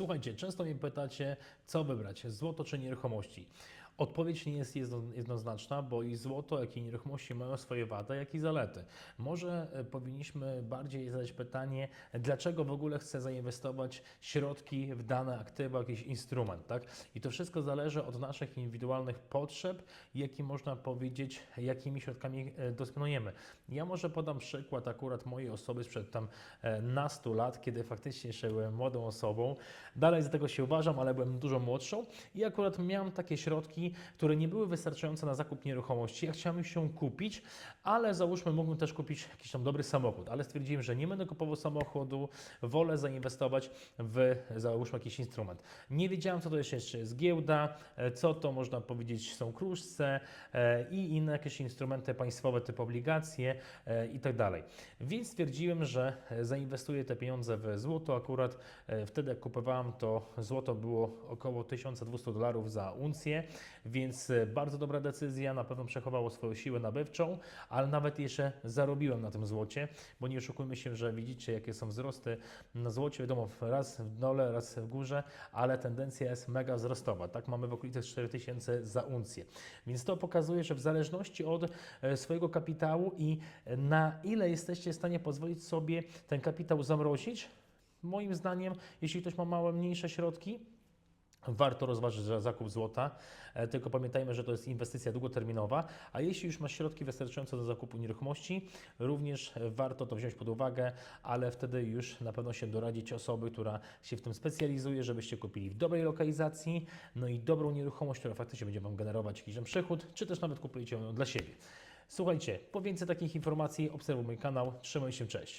Słuchajcie, często mnie pytacie, co wybrać, złoto czy nieruchomości. Odpowiedź nie jest jedno- jednoznaczna, bo i złoto, jak i nieruchomości mają swoje wady, jak i zalety. Może e, powinniśmy bardziej zadać pytanie, dlaczego w ogóle chcę zainwestować środki w dane aktywa, jakiś instrument, tak? I to wszystko zależy od naszych indywidualnych potrzeb, jak i można powiedzieć, jakimi środkami e, dysponujemy. Ja może podam przykład akurat mojej osoby sprzed tam e, nastu lat, kiedy faktycznie jeszcze byłem młodą osobą. Dalej z tego się uważam, ale byłem dużo młodszą i akurat miałem takie środki, które nie były wystarczające na zakup nieruchomości. Ja chciałem się kupić, ale załóżmy mógłbym też kupić jakiś tam dobry samochód, ale stwierdziłem, że nie będę kupował samochodu, wolę zainwestować w załóżmy jakiś instrument. Nie wiedziałem, co to jeszcze jest giełda, e, co to można powiedzieć są kruszce e, i inne jakieś instrumenty państwowe typu obligacje e, i tak dalej. Więc stwierdziłem, że zainwestuję te pieniądze w złoto. Akurat wtedy jak kupowałem to złoto było około 1200 dolarów za uncję, więc e, bardzo dobra decyzja, na pewno przechowało swoją siłę nabywczą, ale nawet jeszcze zarobiłem na tym złocie, bo nie oszukujmy się, że widzicie jakie są wzrosty na złocie, wiadomo raz w dole, raz w górze, ale tendencja jest mega wzrostowa, tak mamy w okolicach 4000 za uncję, więc to pokazuje, że w zależności od e, swojego kapitału i na ile jesteście w stanie pozwolić sobie ten kapitał zamrozić, moim zdaniem, jeśli ktoś ma małe, mniejsze środki, Warto rozważyć za- zakup złota, e, tylko pamiętajmy, że to jest inwestycja długoterminowa, a jeśli już masz środki wystarczające do zakupu nieruchomości, również warto to wziąć pod uwagę, ale wtedy już na pewno się doradzić osoby, która się w tym specjalizuje, żebyście kupili w dobrej lokalizacji, no i dobrą nieruchomość, która faktycznie będzie Wam generować jakiś tam przychód, czy też nawet kupujecie ją dla siebie. Słuchajcie, po więcej takich informacji obserwuj mój kanał, trzymaj się, cześć.